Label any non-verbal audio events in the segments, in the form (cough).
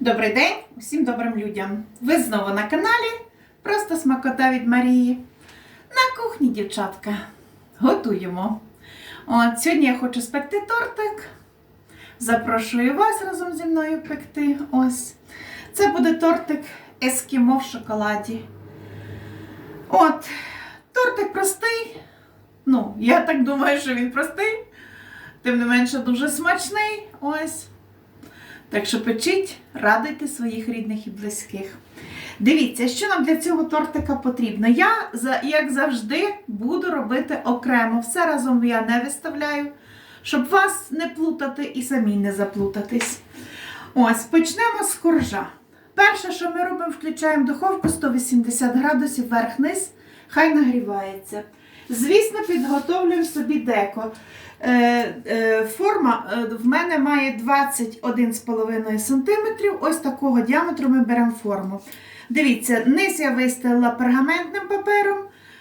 Добрий день усім добрим людям. Ви знову на каналі Просто смакота від Марії. На кухні, дівчатка. Готуємо. От, сьогодні я хочу спекти тортик. Запрошую вас разом зі мною пекти. Ось. Це буде тортик ескімо в шоколаді. От, тортик простий. Ну, я так думаю, що він простий. Тим не менше, дуже смачний. Ось. Так що печіть, радуйте своїх рідних і близьких. Дивіться, що нам для цього тортика потрібно. Я, як завжди, буду робити окремо. Все разом я не виставляю, щоб вас не плутати і самі не заплутатись. Ось, почнемо з коржа. Перше, що ми робимо, включаємо духовку 180 градусів вверх-низ, хай нагрівається. Звісно, підготовлюємо собі деко. Е, е, форма е, в мене має 21,5 см. Ось такого діаметру ми беремо форму. Дивіться, низ я вистелила пергаментним папером,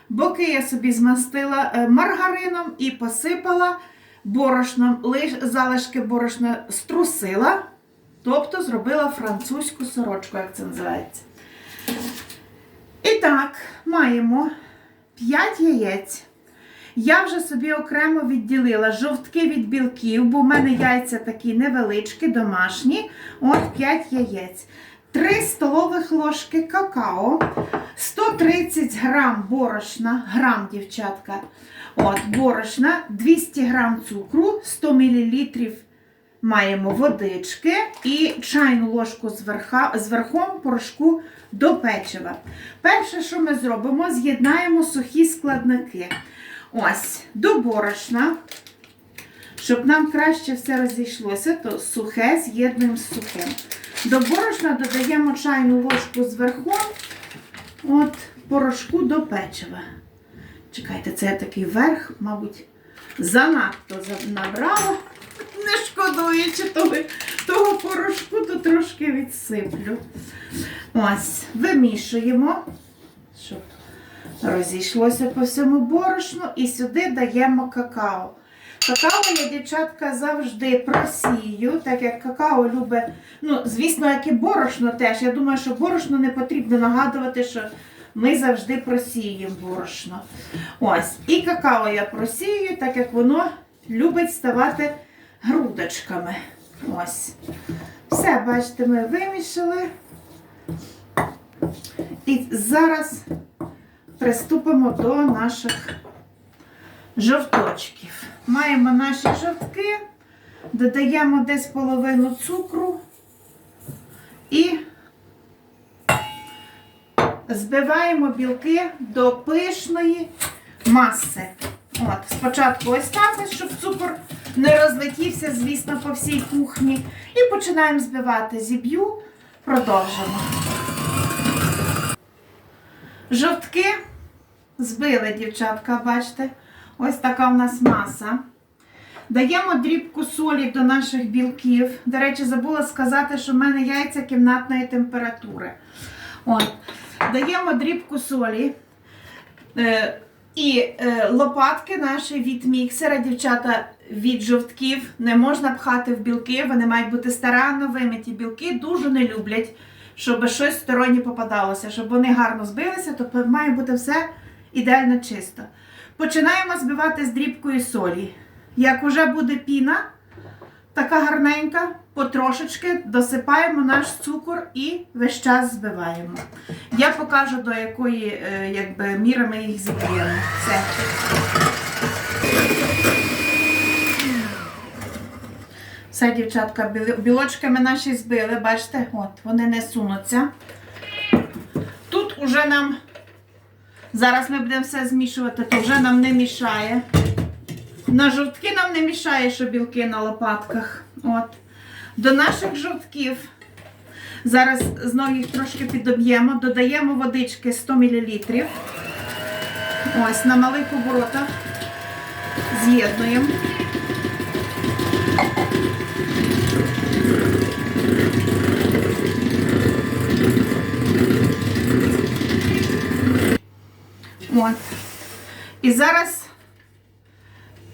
боки я собі змастила маргарином і посипала борошном, лиш залишки борошна струсила, тобто зробила французьку сорочку, як це називається. І так, маємо 5 яєць. Я вже собі окремо відділила жовтки від білків, бо в мене яйця такі невеличкі, домашні. От 5 яєць. 3 столових ложки какао, 130 грам борошна, грам, дівчатка. От, борошна, 200 грам цукру, 100 мл маємо водички і чайну ложку з, верхом порошку до печива. Перше, що ми зробимо, з'єднаємо сухі складники. Ось, до борошна. Щоб нам краще все розійшлося, то сухе з'єднуємо з сухим. До борошна додаємо чайну ложку з верхом от, порошку до печива. Чекайте, це я такий верх, мабуть, занадто за- набрала. Не шкодуючи того, того порошку, то трошки відсиплю. Ось, вимішуємо, щоб розійшлося по всьому борошну, і сюди даємо какао. Какао я, дівчатка, завжди просію, так як какао любить, ну, звісно, як і борошно теж. Я думаю, що борошно не потрібно нагадувати, що ми завжди просіюємо борошно. Ось. І какао я просію, так як воно любить ставати грудочками. Ось. Все, бачите, ми вимішали. І зараз приступимо до наших жовточків. Маємо наші жовтки, додаємо десь половину цукру і збиваємо білки до пишної маси. От, спочатку ось так, щоб цукор не розлетівся, звісно, по всій кухні. І починаємо збивати. Зіб'ю, продовжимо. Жовтки збили, дівчатка, бачите? Ось така в нас маса. Даємо дрібку солі до наших білків. До речі, забула сказати, що в мене яйця кімнатної температури. От. Даємо дрібку солі. І е, лопатки наші від міксера, дівчата, від жовтків не можна пхати в білки, вони мають бути старанно вимиті. Білки дуже не люблять, щоб щось стороннє попадалося. Щоб вони гарно збилися, то має бути все ідеально чисто. Починаємо збивати з дрібкою солі. Як уже буде піна, така гарненька, потрошечки досипаємо наш цукор і весь час збиваємо. Я покажу, до якої е, якби, міри ми їх зіб'ємо. Все. Все, дівчатка, білочки ми наші збили, бачите, от, вони не сунуться. Тут уже нам, зараз ми будемо все змішувати, то вже нам не мішає. На жовтки нам не мішає, що білки на лопатках. От. До наших жовтків зараз знову їх трошки підоб'ємо, додаємо водички 100 мл. Ось на малих оборотах з'єднуємо. От. І зараз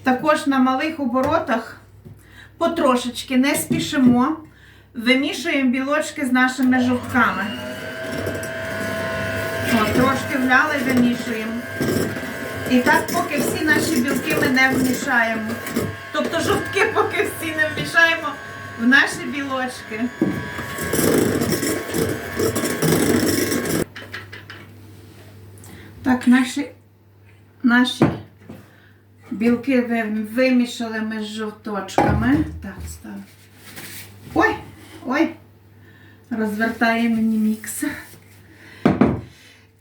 також на малих оборотах потрошечки не спішимо. вимішуємо білочки з нашими жовтками. От, трошки вляли, вимішуємо. І так, поки всі наші білки ми не вмішаємо. Тобто жовтки поки всі не вмішаємо в наші білочки. Так, наші, наші білки вимішали ми з жовточками. Так, став. Ой, ой, розвертає мені міксер.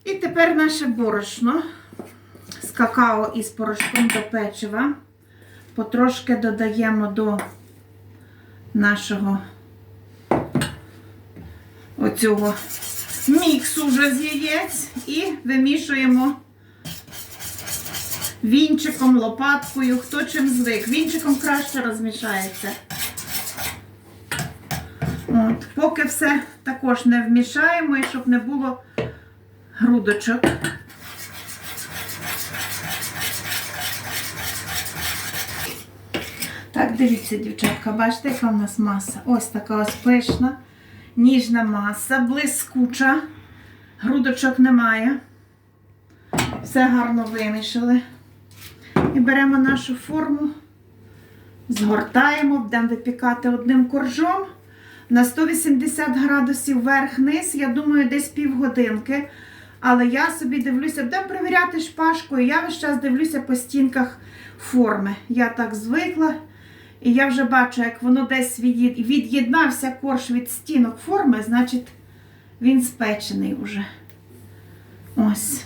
І тепер наше борошно з какао і з порошком до печива. Потрошки додаємо до нашого оцього міксу вже з яєць і вимішуємо вінчиком, лопаткою, хто чим звик. Вінчиком краще розмішається. От, поки все також не вмішаємо і щоб не було грудочок. Так, дивіться, дівчатка, бачите, яка в нас маса? Ось така ось пишна, ніжна маса, блискуча, грудочок немає. Все гарно вимішали. І беремо нашу форму, згортаємо, будемо випікати одним коржом на 180 градусів вверх-низ, я думаю, десь півгодинки. Але я собі дивлюся, будемо перевіряти шпажкою. Я весь час дивлюся по стінках форми. Я так звикла. І я вже бачу, як воно десь від'єд- від'єднався корж від стінок форми, значить він спечений вже. Ось.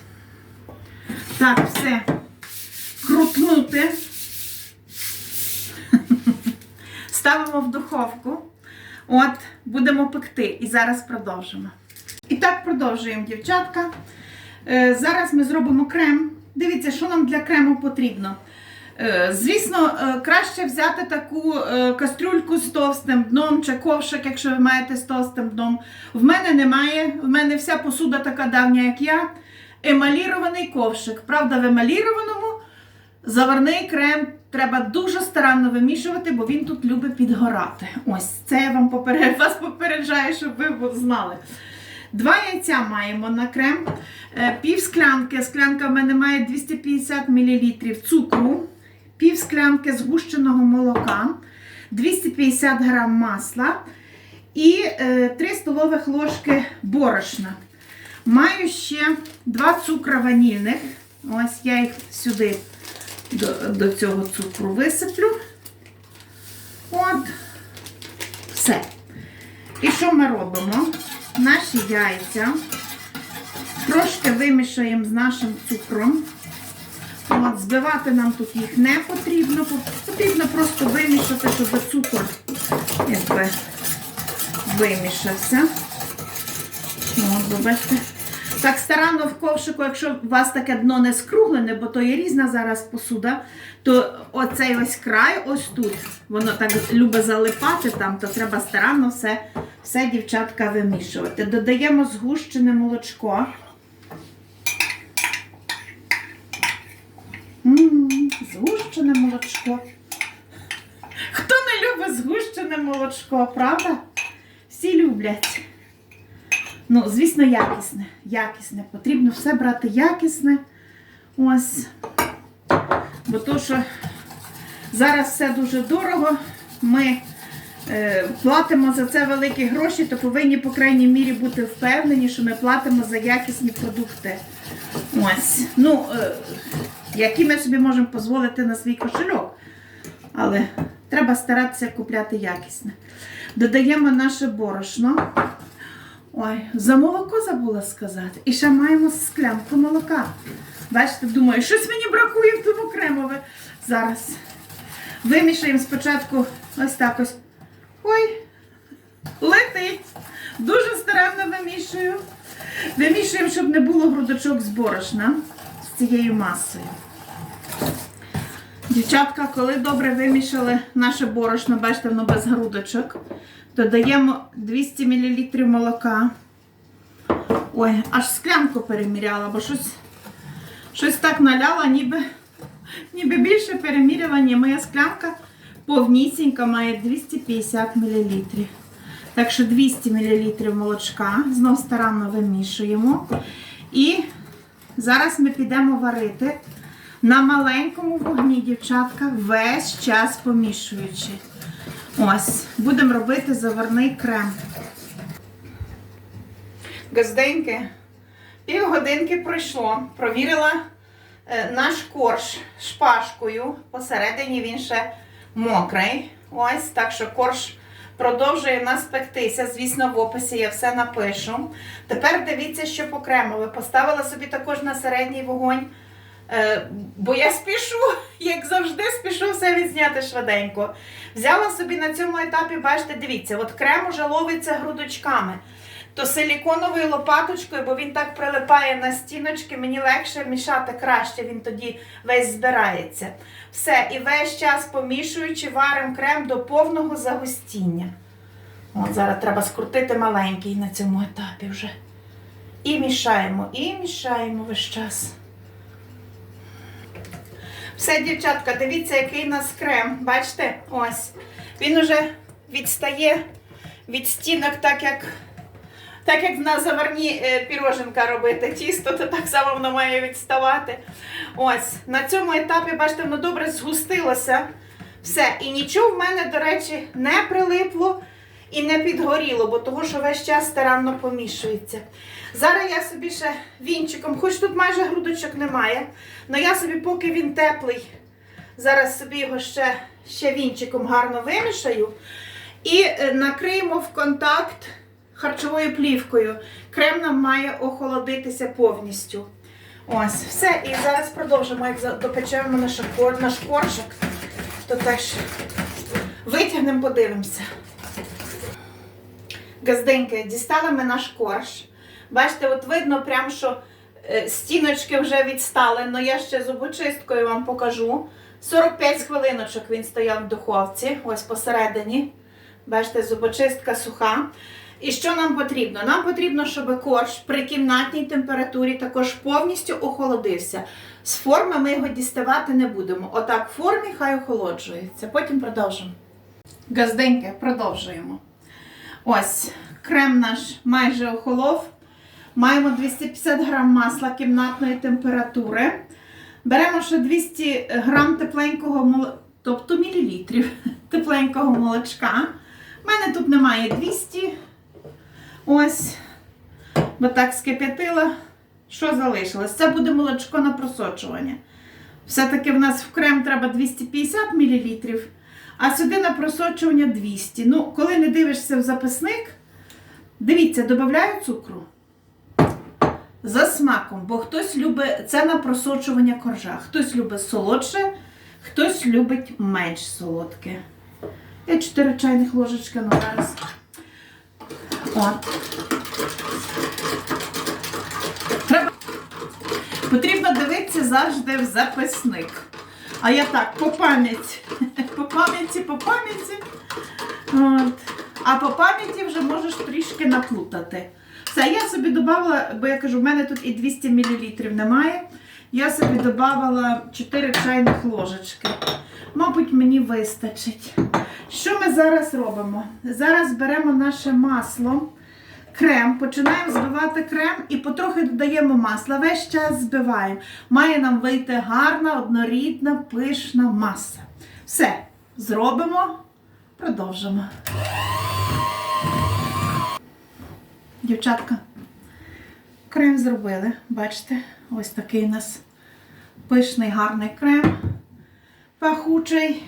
Так, все. Крутнути. Ставимо в духовку. От, будемо пекти. І зараз продовжимо. І так продовжуємо, дівчатка. Е, зараз ми зробимо крем. Дивіться, що нам для крему потрібно. Е, Звісно, е, краще взяти таку кастрюльку з товстим дном чи ковшик, якщо ви маєте з товстим дном. В мене немає, в мене вся посуда така давня, як я. Емалірований ковшик. Правда, в емалірованому заварний крем треба дуже старанно вимішувати, бо він тут любить підгорати. Ось це я вам поперед, вас попереджаю, щоб ви знали. Два яйця маємо на крем, е, пів склянки. Склянка в мене має 250 мл цукру, пів склянки згущеного молока, 250 г масла і 3 столових ложки борошна. Маю ще два цукра ванільних. Ось я їх сюди до, до цього цукру висиплю. От, все. І що ми робимо? Наші яйця трошки вимішаємо з нашим цукром. От, збивати нам тут їх не потрібно. Потрібно просто вимішати, щоб цукор якби вимішався. От, бачите. Так старанно в ковшику, якщо у вас таке дно не скруглене, бо то є різна зараз посуда, то оцей ось край, ось тут, воно так любить залипати там, то треба старанно все, все дівчатка, вимішувати. Додаємо згущене молочко. Згущене молочко. Хто не любить згущене молочко, правда? Всі люблять. Ну, звісно, якісне. Якісне. Потрібно все брати якісне. Ось. Бо то, що зараз все дуже дорого. Ми е, платимо за це великі гроші, то повинні, по крайній мірі, бути впевнені, що ми платимо за якісні продукти. Ось. Ну, е, які ми собі можемо дозволити на свій кошельок. Але треба старатися купляти якісне. Додаємо наше борошно. Ой, за молоко забула сказати. І ще маємо склянку молока. Бачите, думаю, щось мені бракує в тому кремове. Зараз вимішаємо спочатку ось так ось. Ой, летить. Дуже старанно вимішую. Вимішуємо, щоб не було грудочок з борошна з цією масою. Дівчатка, коли добре вимішали наше борошно, бачите, воно без грудочок, додаємо 200 мл молока. Ой, аж склянку переміряла, бо щось, щось так наляла, ніби, ніби більше переміряла, ні. Моя склянка повнісінька має 250 мл. Так що 200 мл молочка. Знов старанно вимішуємо. І зараз ми підемо варити на маленькому вогні, дівчатка, весь час помішуючи. Ось, будемо робити заварний крем. Газденьки, півгодинки пройшло. Провірила е, наш корж шпажкою. Посередині він ще мокрий. Ось, так що корж продовжує нас пектися. Звісно, в описі я все напишу. Тепер дивіться, що по кремові. Поставила собі також на середній вогонь. Е, бо я спішу, (laughs) як завжди, спішу все відзняти швиденько. Взяла собі на цьому етапі, бачите, дивіться, от крем уже ловиться грудочками. То силіконовою лопаточкою, бо він так прилипає на стіночки, мені легше мішати краще, він тоді весь збирається. Все, і весь час помішуючи, варимо крем до повного загустіння. От зараз треба скрутити маленький на цьому етапі вже. І мішаємо, і мішаємо весь час. Все, дівчатка, дивіться, який у нас крем. Бачите? Ось. Він уже відстає від стінок, так як, так як на заварні е, піроженка робити тісто, то так само воно має відставати. Ось. На цьому етапі, бачите, воно добре згустилося. Все. І нічого в мене, до речі, не прилипло і не підгоріло, бо того, що весь час старанно помішується. Зараз я собі ще вінчиком, хоч тут майже грудочок немає, але я собі, поки він теплий, зараз собі його ще, ще вінчиком гарно вимішаю. І е, накриємо в контакт харчовою плівкою. Крем нам має охолодитися повністю. Ось, все. І зараз продовжимо, як допечемо наш, коржик, то теж витягнемо, подивимося. Газденьки, дістали ми наш корж. Бачите, от видно прям, що стіночки вже відстали, але я ще зубочисткою вам покажу. 45 хвилиночок він стояв в духовці, ось посередині. Бачите, зубочистка суха. І що нам потрібно? Нам потрібно, щоб корж при кімнатній температурі також повністю охолодився. З форми ми його діставати не будемо. Отак в формі хай охолоджується. Потім продовжимо. Газденьки, продовжуємо. Ось, крем наш майже охолов. Маємо 250 грам масла кімнатної температури. Беремо ще 200 грам тепленького молока, тобто мілілітрів (laughs) тепленького молочка. У мене тут немає 200. Ось, бо так скип'ятила. Що залишилось? Це буде молочко на просочування. Все-таки в нас в крем треба 250 мл, а сюди на просочування 200. Ну, коли не дивишся в записник, дивіться, додаю цукру. За смаком, бо хтось любить це на просочування коржа. Хтось любить солодше, хтось любить менш солодке. Я 4 чайних ложечки ну зараз. От. Треба... Потрібно дивитися завжди в записник. А я так, по пам'яті. (laughs) По пам'яті, по пам'яті. А по пам'яті вже можеш трішки наплутати. Все, я собі додавала, бо я кажу, в мене тут і 200 мл немає. Я собі додавала 4 чайних ложечки. Мабуть, мені вистачить. Що ми зараз робимо? Зараз беремо наше масло, крем, починаємо збивати крем і потрохи додаємо масла. Весь час збиваємо. Має нам вийти гарна, однорідна, пишна маса. Все, зробимо, продовжимо. Дівчатка, крем зробили. Бачите, ось такий у нас пишний гарний крем, пахучий.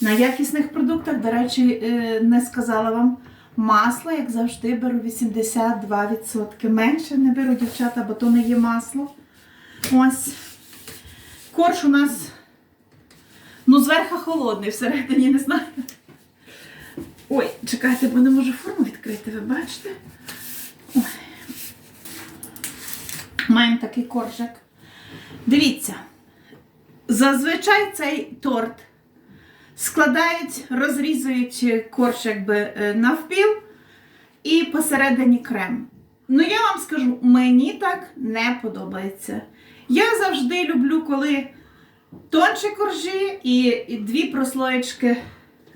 На якісних продуктах, до речі, е, не сказала вам, масло, як завжди, беру 82%. Менше не беру, дівчата, бо то не є масло. Ось. Корж у нас, ну, зверху холодний, всередині не знаю. Ой, чекайте, бо не можу форму відкрити, ви бачите? Ой. Маємо такий коржик. Дивіться, зазвичай цей торт складають, розрізують корж е, навпіл і посередині крем. Ну, я вам скажу, мені так не подобається. Я завжди люблю, коли тонші коржі і дві прослоєчки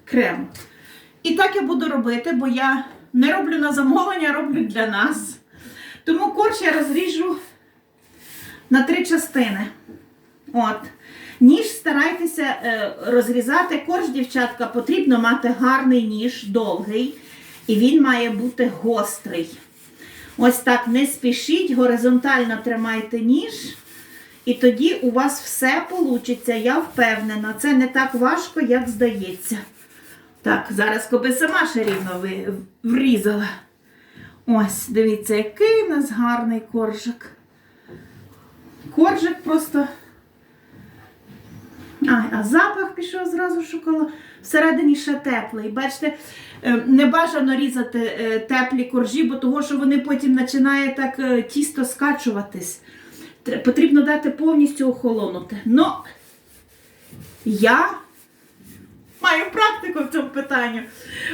крему. І так я буду робити, бо я не роблю на замовлення, роблю для нас. Тому корж я розріжу на три частини. От. Ніж старайтеся е, розрізати корж, дівчатка, потрібно мати гарний ніж, довгий, і він має бути гострий. Ось так не спішіть, горизонтально тримайте ніж, і тоді у вас все вийде, я впевнена. Це не так важко, як здається. Так, зараз коби сама ще врізала. Ось, дивіться, який у нас гарний коржик. Коржик просто. А, а запах пішов зразу шоколад. Всередині ще теплий. Бачите, е, не бажано різати е, теплі коржі, бо того, що вони потім починає так е, тісто скачуватись. Потрібно дати повністю охолонути. Ну, я маю практику в цьому питанні.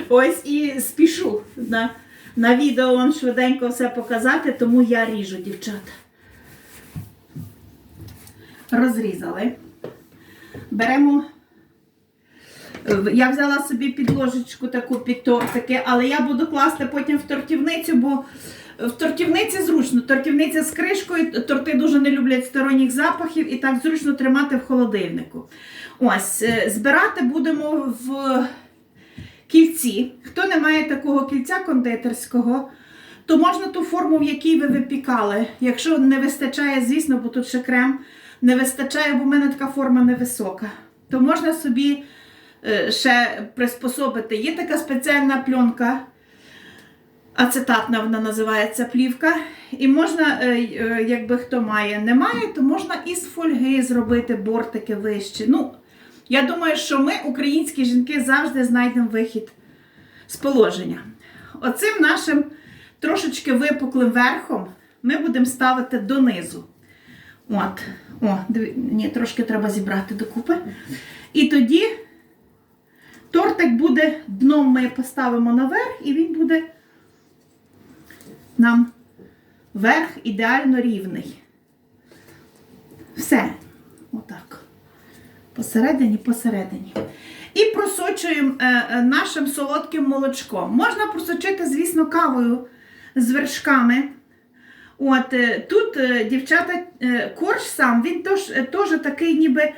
Ось і спішу на, на відео вам швиденько все показати, тому я ріжу, дівчата. Розрізали. Беремо. Я взяла собі підложечку таку під тортики, але я буду класти потім в тортівницю, бо в тортівниці зручно. Тортівниця з кришкою, торти дуже не люблять сторонніх запахів і так зручно тримати в холодильнику. Ось, е, збирати будемо в кільці. Хто не має такого кільця кондитерського, то можна ту форму, в якій ви випікали. Якщо не вистачає, звісно, бо тут ще крем не вистачає, бо в мене така форма невисока, то можна собі е, ще приспособити. Є така спеціальна пленка, ацетатна вона називається плівка. І можна, е, е, якби хто має, не має, то можна із фольги зробити бортики вищі. Ну, я думаю, що ми, українські жінки, завжди знайдемо вихід з положення. Оцим нашим трошечки випуклим верхом ми будемо ставити донизу. От. О, ні, трошки треба зібрати докупи. І тоді тортик буде дном ми поставимо наверх, і він буде нам верх ідеально рівний. Все. Отак. Посередині, посередині. І просочуємо е, е, нашим солодким молочком. Можна просочити, звісно, кавою з вершками. От е, тут, дівчата, корж сам, він теж такий, ніби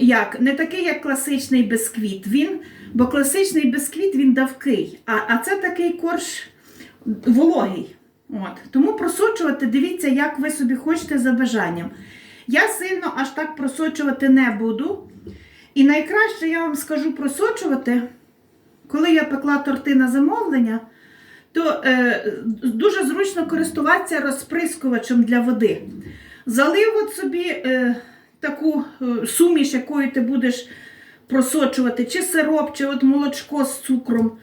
як, не такий, як класичний бисквіт. Він, бо класичний бисквіт він давкий, а, а це такий корж вологий. От. Тому просочувати, дивіться, як ви собі хочете за бажанням. Я сильно аж так просочувати не буду. І найкраще я вам скажу просочувати, коли я пекла торти на замовлення то е, дуже зручно користуватися розприскувачем для води. Залив от собі е, таку е, суміш, якою ти будеш просочувати, чи сироп, чи от молочко з цукром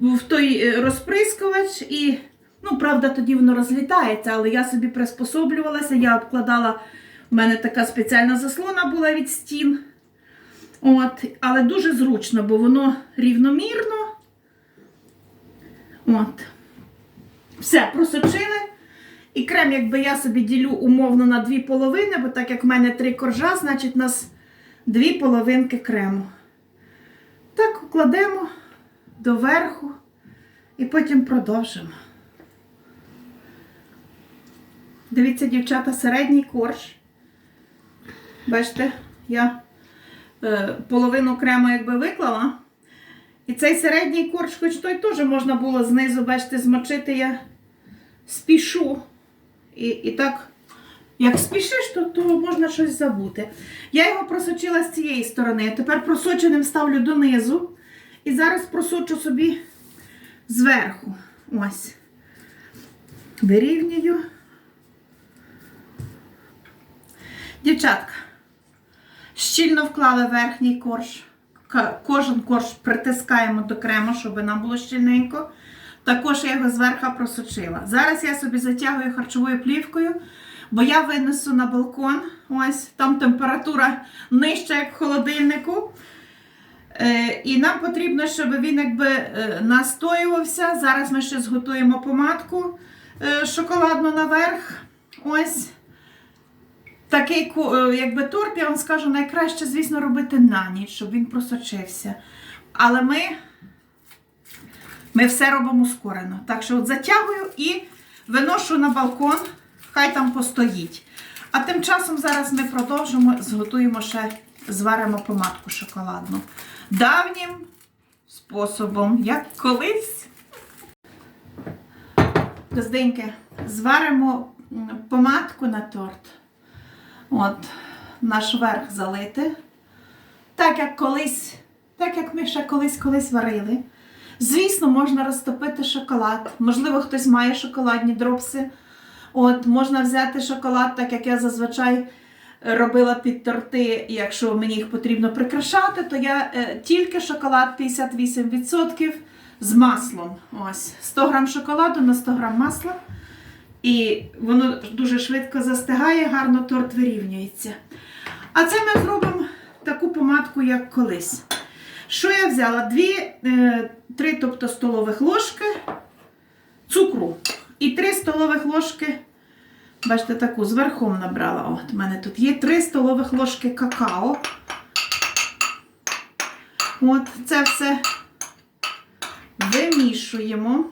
в, той е, розприскувач. І, ну, правда, тоді воно розлітається, але я собі приспособлювалася, я обкладала, в мене така спеціальна заслона була від стін. От, але дуже зручно, бо воно рівномірно. От. Все, просочили. І крем, якби я собі ділю умовно на дві половини, бо так як в мене три коржа, значить у нас дві половинки крему. Так кладемо доверху і потім продовжимо. Дивіться, дівчата, середній корж. Бачите, я е, половину крему якби виклала. І цей середній корж, хоч той теж можна було знизу, бачите, змочити я спішу. І, і так, як спішиш, то, то можна щось забути. Я його просочила з цієї сторони, тепер просоченим ставлю донизу. І зараз просочу собі зверху. Ось. Вирівнюю. Дівчатка, щільно вклали верхній корж. Кожен корж притискаємо до крему, щоб нам було щільненько. Також я його зверху просочила. Зараз я собі затягую харчовою плівкою, бо я винесу на балкон. Ось там температура нижча, як в холодильнику. Е, і нам потрібно, щоб він якби е, настоювався. Зараз ми ще зготуємо помадку е, шоколадну наверх. Ось. Такий якби торт, я вам скажу, найкраще, звісно, робити на ніч, щоб він просочився. Але ми Ми все робимо ускорено. Так що от затягую і виношу на балкон, хай там постоїть. А тим часом зараз ми продовжимо, зготуємо ще, зваримо помадку шоколадну. Давнім способом, як колись. Газденьки, зваримо помадку на торт. От, наш верх залити. Так як колись, так як ми ще колись колись варили. Звісно, можна розтопити шоколад. Можливо, хтось має шоколадні дропси. От, можна взяти шоколад, так як я зазвичай робила під торти, якщо мені їх потрібно прикрашати, то я е, тільки шоколад 58% з маслом. Ось 100 грам шоколаду на 100 грам масла. І воно дуже швидко застигає, гарно торт вирівнюється. А це ми зробимо таку помадку, як колись. Що я взяла? Дві, е, три тобто, столових ложки цукру і три столових ложки, бачите, таку зверхом набрала. От, у мене тут є три столових ложки какао. От, це все вимішуємо.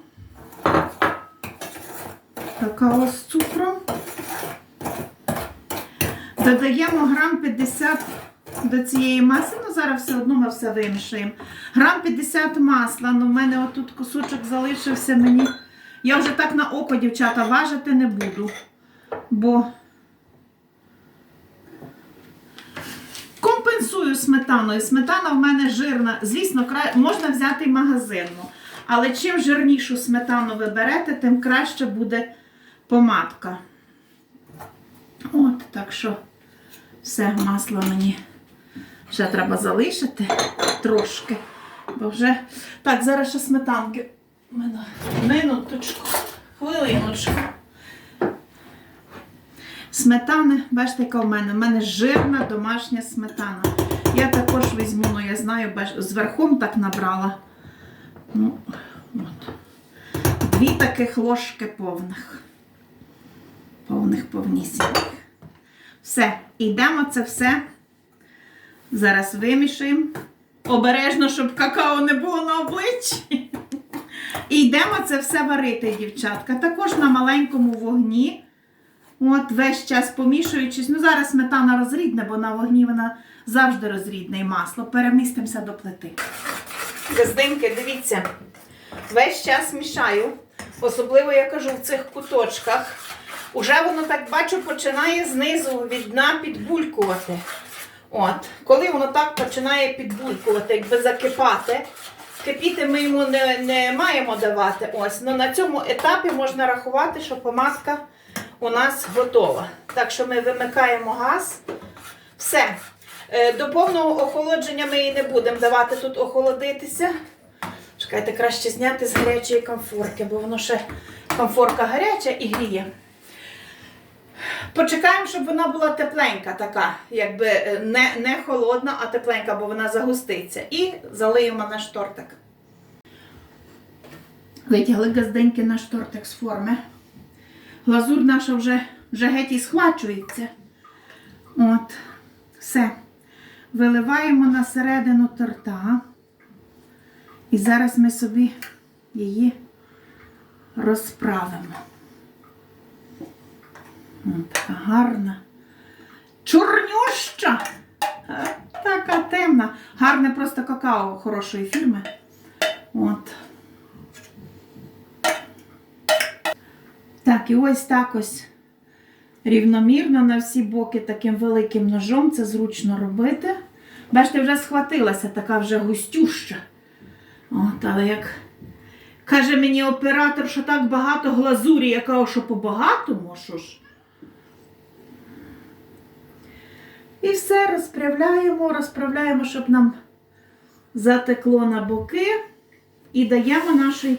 Какао з цукром. Додаємо грам 50 до цієї маси. Ну, зараз все одно ми все вимішуємо. Грам 50 масла. Ну, в мене отут кусочок залишився мені. Я вже так на око, дівчата, важити не буду. Бо компенсую сметаною. Сметана в мене жирна. Звісно, можна взяти магазинну. Але чим жирнішу сметану ви берете, тим краще буде помадка. От, так що все, масло мені ще треба залишити трошки. Бо вже. Так, зараз ще сметанки. Мину- Минуточку, хвилиночку. Сметани, бачите, яка в мене? У мене жирна домашня сметана. Я також візьму, ну я знаю, бач, зверхом так набрала. Ну, от. Дві таких ложки повних. Повних повнісіньких. Все, йдемо це все. Зараз вимішуємо. Обережно, щоб какао не було на обличчі. І (laughs) йдемо це все варити, дівчатка. Також на маленькому вогні. От весь час помішуючись. Ну, зараз сметана розрідне, бо на вогні вона завжди розрідне і масло. Перемістимося до плити. Газдинки, дивіться, весь час мішаю. Особливо я кажу в цих куточках. Уже воно так бачу, починає знизу від дна підбулькувати. От, коли воно так починає підбулькувати, якби закипати. Кипіти ми йому не, не маємо давати. Ось, ну на цьому етапі можна рахувати, що помадка у нас готова. Так що ми вимикаємо газ. Все. Е, До повного охолодження ми її не будемо давати тут охолодитися. Чекайте, краще зняти з гарячої комфорки, бо воно ще комфорка гаряча і гріє. Почекаємо, щоб вона була тепленька, така, якби е, не, не холодна, а тепленька, бо вона загуститься. І залиємо наш тортик. Витягли газденьки наш тортик з форми. Глазур наша вже, вже геть і схвачується. От, все. Виливаємо на середину торта. І зараз ми собі її розправимо. М, Така гарна. Чорнюща. Е, Така темна. Гарне просто какао хорошої фірми. От. Так, і ось так ось рівномірно на всі боки таким великим ножом. Це зручно робити. Бачите, вже схватилася, така вже густюща. От, але як каже мені оператор, що так багато глазурі, я кажу, що по-багатому, що ж. І все розправляємо, розправляємо, щоб нам затекло на боки. І даємо нашій,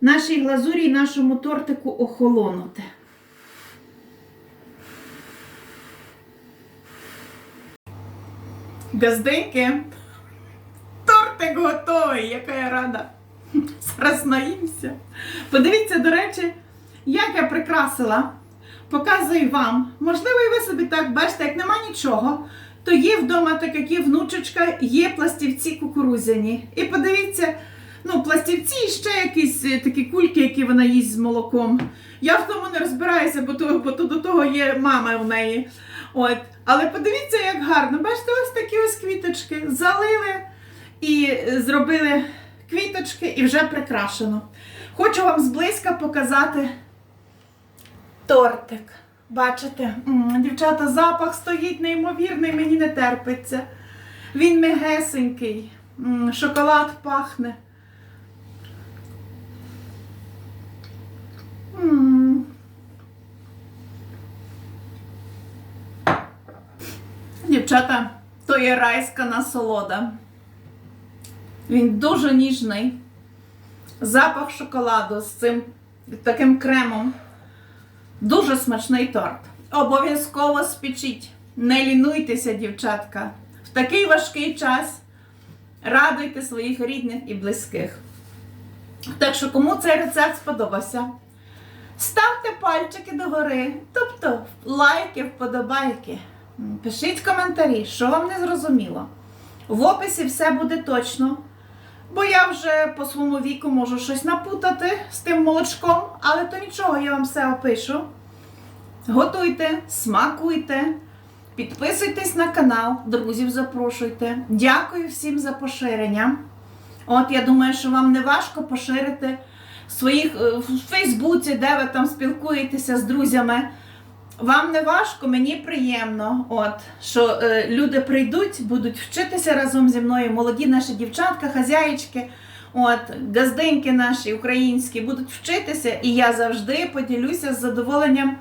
нашій глазурі і нашому тортику охолонути. Газденьки, тортик готовий, яка я рада. Зараз наїмся. Подивіться, до речі, як я прикрасила. Показую вам. Можливо, і ви собі так бачите, як нема нічого, то є вдома так, як є внучечка, є пластівці кукурузяні. І подивіться, ну, пластівці і ще якісь е, такі кульки, які вона їсть з молоком. Я в тому не розбираюся, бо, то, бо то до того є мама в неї. От. Але подивіться, як гарно. Бачите, ось такі ось квіточки. Залили і е, зробили квіточки і вже прикрашено. Хочу вам зблизька показати тортик. Бачите, дівчата, запах стоїть неймовірний, мені не терпиться. Він мегесенький, шоколад пахне. М. Дівчата, то є райська насолода. Він дуже ніжний. Запах шоколаду з цим таким кремом. Дуже смачний торт. Обов'язково спечіть. Не лінуйтеся, дівчатка. В такий важкий час радуйте своїх рідних і близьких. Так що, кому цей рецепт сподобався, ставте пальчики догори, тобто лайки, вподобайки. Пишіть коментарі, що вам не зрозуміло. В описі все буде точно. Бо я вже по своєму віку можу щось напутати з тим молочком, але то нічого, я вам все опишу. Готуйте, смакуйте, підписуйтесь на канал, друзів запрошуйте. Дякую всім за поширення. От я думаю, що вам не важко поширити в своїх е, в Фейсбуці, де ви там спілкуєтеся з друзями. Вам не важко, мені приємно, от, що е, люди прийдуть, будуть вчитися разом зі мною. Молоді наші дівчатка, хазяїчки, от, газденьки наші українські будуть вчитися, і я завжди поділюся з задоволенням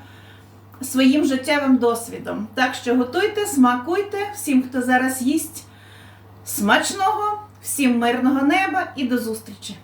своїм життєвим досвідом. Так що готуйте, смакуйте всім, хто зараз їсть смачного, всім мирного неба і до зустрічі!